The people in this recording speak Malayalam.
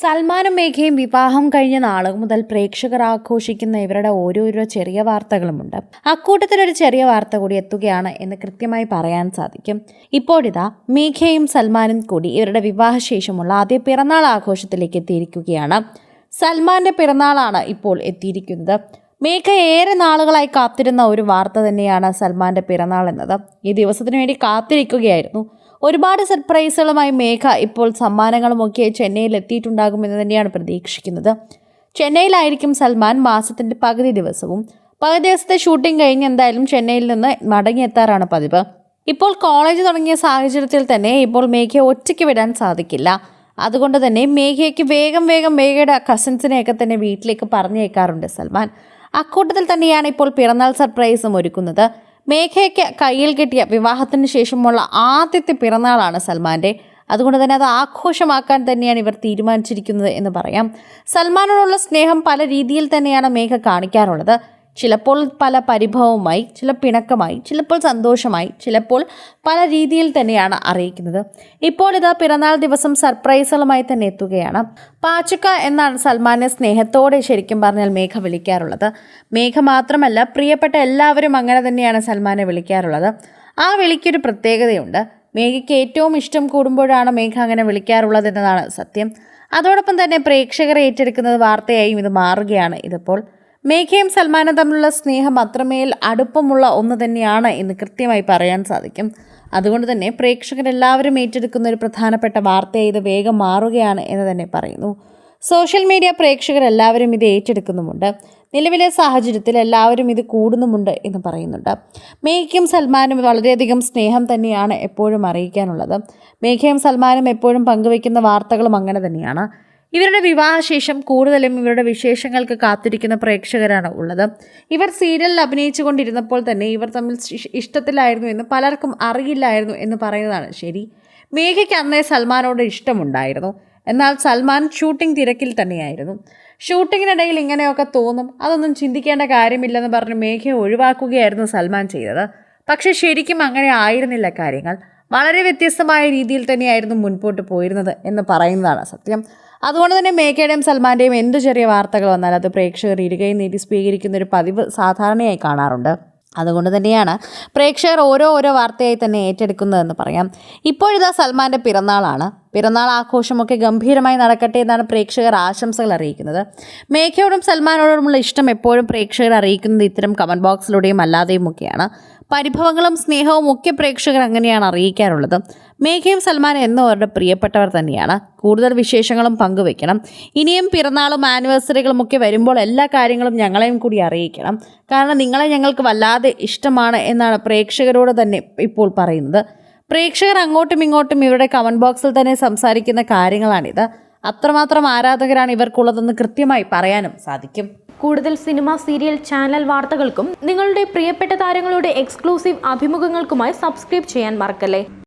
സൽമാനും മേഘയും വിവാഹം കഴിഞ്ഞ നാളുകൾ മുതൽ പ്രേക്ഷകർ ആഘോഷിക്കുന്ന ഇവരുടെ ഓരോരോ ചെറിയ വാർത്തകളുമുണ്ട്. അക്കൂട്ടത്തിലൊരു ചെറിയ വാർത്ത കൂടി എത്തുകയാണ് എന്ന് കൃത്യമായി പറയാൻ സാധിക്കും. ഇപ്പോഴിതാ മേഘയും സൽമാനും കൂടി ഇവരുടെ വിവാഹശേഷമുള്ള ആദ്യ പിറന്നാൾ ആഘോഷത്തിലേക്ക് എത്തിയിരിക്കുകയാണ്. സൽമാന്റെ പിറന്നാളാണ് ഇപ്പോൾ എത്തിയിരിക്കുന്നത്. മേഘ ഏറെ നാളുകളായി കാത്തിരുന്ന ഒരു വാർത്ത തന്നെയാണ് സൽമാന്റെ പിറന്നാൾ എന്നത്. ഈ ദിവസത്തിന് വേണ്ടി കാത്തിരിക്കുകയായിരുന്നു. ഒരുപാട് സർപ്രൈസുകളുമായി മേഘ ഇപ്പോൾ സമ്മാനങ്ങളുമൊക്കെ ചെന്നൈയിൽ എത്തിയിട്ടുണ്ടാകുമെന്ന് തന്നെയാണ് പ്രതീക്ഷിക്കുന്നത്. ചെന്നൈയിലായിരിക്കും സൽമാൻ മാസത്തിന്റെ പകുതി ദിവസവും. പകുതി ദിവസത്തെ ഷൂട്ടിംഗ് കഴിഞ്ഞ് എന്തായാലും ചെന്നൈയിൽ നിന്ന് മടങ്ങിയെത്താറാണ് പതിവ്. ഇപ്പോൾ കോളേജ് തുടങ്ങിയ സാഹചര്യത്തിൽ തന്നെ ഇപ്പോൾ മേഘയെ ഒറ്റയ്ക്ക് വിടാൻ സാധിക്കില്ല. അതുകൊണ്ട് തന്നെ മേഘയ്ക്ക് വേഗം വേഗം മേഘയുടെ കസിൻസിനെയൊക്കെ തന്നെ വീട്ടിലേക്ക് പറഞ്ഞേക്കാറുണ്ട് സൽമാൻ. അക്കൂട്ടത്തിൽ തന്നെയാണ് ഇപ്പോൾ പിറന്നാൾ സർപ്രൈസും ഒരുക്കുന്നത്. മേഘയ്ക്ക് കയ്യിൽ കിട്ടിയ വിവാഹത്തിന് ശേഷമുള്ള ആദ്യത്തെ പിറന്നാളാണ് സൽമാന്റെ. അതുകൊണ്ട് തന്നെ അത് ആഘോഷമാക്കാൻ തന്നെയാണ് ഇവർ തീരുമാനിച്ചിരിക്കുന്നത് എന്ന് പറയാം. സൽമാനോടുള്ള സ്നേഹം പല രീതിയിൽ തന്നെയാണ് മേഘ കാണിക്കാറുള്ളത്. ചിലപ്പോൾ പല പരിഭവവുമായി ചില പിണക്കമായി ചിലപ്പോൾ സന്തോഷമായി ചിലപ്പോൾ പല രീതിയിൽ തന്നെയാണ് അറിയിക്കുന്നത്. ഇപ്പോൾ ഇതാ പിറന്നാൾ ദിവസം സർപ്രൈസുകളുമായി തന്നെ എത്തുകയാണ്. പാച്ചുക്ക എന്നാണ് സൽമാനെ സ്നേഹത്തോടെ ശരിക്കും പറഞ്ഞാൽ മേഘ വിളിക്കാറുള്ളത്. മേഘ മാത്രമല്ല പ്രിയപ്പെട്ട എല്ലാവരും അങ്ങനെ തന്നെയാണ് സൽമാനെ വിളിക്കാറുള്ളത്. ആ വിളിക്കൊരു പ്രത്യേകതയുണ്ട്. മേഘയ്ക്ക് ഏറ്റവും ഇഷ്ടം കൂടുമ്പോഴാണ് മേഘ അങ്ങനെ വിളിക്കാറുള്ളത് എന്നതാണ് സത്യം. അതോടൊപ്പം തന്നെ പ്രേക്ഷകരെ ഏറ്റെടുക്കുന്നത് വാർത്തയായും ഇത് മാറുകയാണ് ഇതിപ്പോൾ. മേഘയും സൽമാനും തമ്മിലുള്ള സ്നേഹം അത്രമേൽ അടുപ്പമുള്ള ഒന്ന് തന്നെയാണ് എന്ന് കൃത്യമായി പറയാൻ സാധിക്കും. അതുകൊണ്ട് തന്നെ പ്രേക്ഷകരെല്ലാവരും ഏറ്റെടുക്കുന്ന ഒരു പ്രധാനപ്പെട്ട വാർത്തയായി ഇത് വേഗം മാറുകയാണ് എന്ന് തന്നെ പറയുന്നു. സോഷ്യൽ മീഡിയ പ്രേക്ഷകരെല്ലാവരും ഇത് ഏറ്റെടുക്കുന്നുമുണ്ട്. നിലവിലെ സാഹചര്യത്തിൽ എല്ലാവരും ഇത് കൂടുന്നുമുണ്ട് എന്ന് പറയുന്നുണ്ട്. മേഘയും സൽമാനും വളരെയധികം സ്നേഹം തന്നെയാണ് എപ്പോഴും അറിയിക്കാനുള്ളത്. മേഘയും സൽമാനും എപ്പോഴും പങ്കുവയ്ക്കുന്ന വാർത്തകളും അങ്ങനെ തന്നെയാണ്. ഇവരുടെ വിവാഹശേഷം കൂടുതലും ഇവരുടെ വിശേഷങ്ങൾക്ക് കാത്തിരിക്കുന്ന പ്രേക്ഷകരാണ് ഉള്ളത്. ഇവർ സീരിയലിൽ അഭിനയിച്ചു കൊണ്ടിരുന്നപ്പോൾ തന്നെ ഇവർ തമ്മിൽ ഇഷ്- ഇഷ്ടത്തിലായിരുന്നു എന്ന് പലർക്കും അറിയില്ലായിരുന്നു എന്ന് പറയുന്നതാണ് ശരി. മേഘയ്ക്ക് അന്നേ സൽമാനോട് ഇഷ്ടമുണ്ടായിരുന്നു. എന്നാൽ സൽമാൻ ഷൂട്ടിംഗ് തിരക്കിൽ തന്നെയായിരുന്നു. ഷൂട്ടിങ്ങിനിടയിൽ ഇങ്ങനെയൊക്കെ തോന്നും അതൊന്നും ചിന്തിക്കേണ്ട കാര്യമില്ലെന്ന് പറഞ്ഞ് മേഘയെ ഒഴിവാക്കുകയായിരുന്നു സൽമാൻ ചെയ്തത്. പക്ഷേ ശരിക്കും അങ്ങനെ ആയിരുന്നില്ല കാര്യങ്ങൾ. വളരെ വ്യത്യസ്തമായ രീതിയിൽ തന്നെയായിരുന്നു മുൻപോട്ട് പോയിരുന്നത് എന്ന് പറയുന്നതാണ് സത്യം. അതുകൊണ്ട് തന്നെ മേഘയുടെയും സൽമാന്റെയും എന്ത് ചെറിയ വാർത്തകൾ വന്നാൽ അത് പ്രേക്ഷകർ ഇരുകയും നീട്ടി സ്വീകരിക്കുന്ന ഒരു പതിവ് സാധാരണയായി കാണാറുണ്ട്. അതുകൊണ്ട് തന്നെയാണ് പ്രേക്ഷകർ ഓരോ ഓരോ വാർത്തയായി തന്നെ ഏറ്റെടുക്കുന്നതെന്ന് പറയാം. ഇപ്പോഴിതാ സൽമാന്റെ പിറന്നാളാണ്. പിറന്നാൾ ആഘോഷമൊക്കെ ഗംഭീരമായി നടക്കട്ടെ എന്നാണ് പ്രേക്ഷകർ ആശംസകൾ അറിയിക്കുന്നത്. മേഘയോടും സൽമാനോടുമുള്ള ഇഷ്ടം എപ്പോഴും പ്രേക്ഷകർ അറിയിക്കുന്നത് ഇത്തരം കമന്റ് ബോക്സിലൂടെയും അല്ലാതെയും ഒക്കെയാണ്. പരിഭവങ്ങളും സ്നേഹവും ഒക്കെ പ്രേക്ഷകർ അങ്ങനെയാണ് അറിയിക്കാറുള്ളത്. മേഘയും സൽമാൻ എന്നും അവരുടെ പ്രിയപ്പെട്ടവർ തന്നെയാണ്. കൂടുതൽ വിശേഷങ്ങളും പങ്കുവെക്കണം ഇനിയും പിറന്നാളും ആനിവേഴ്സറികളും ഒക്കെ വരുമ്പോൾ എല്ലാ കാര്യങ്ങളും ഞങ്ങളെയും കൂടി അറിയിക്കണം. കാരണം നിങ്ങളെ ഞങ്ങൾക്ക് വല്ലാതെ ഇഷ്ടമാണ് എന്നാണ് പ്രേക്ഷകരോട് തന്നെ ഇപ്പോൾ പറയുന്നത്. പ്രേക്ഷകർ അങ്ങോട്ടും ഇങ്ങോട്ടും ഇവരുടെ കമന്റ് ബോക്സിൽ തന്നെ സംസാരിക്കുന്ന കാര്യങ്ങളാണിത്. അത്രമാത്രം ആരാധകരാണ് ഇവർക്കുള്ളതെന്ന് കൃത്യമായി പറയാനും സാധിക്കും. കൂടുതൽ സിനിമ സീരിയൽ ചാനൽ വാർത്തകൾക്കും നിങ്ങളുടെ പ്രിയപ്പെട്ട താരങ്ങളുടെ എക്സ്ക്ലൂസീവ് അഭിമുഖങ്ങൾക്കുമായി സബ്സ്ക്രൈബ് ചെയ്യാൻ മറക്കല്ലേ?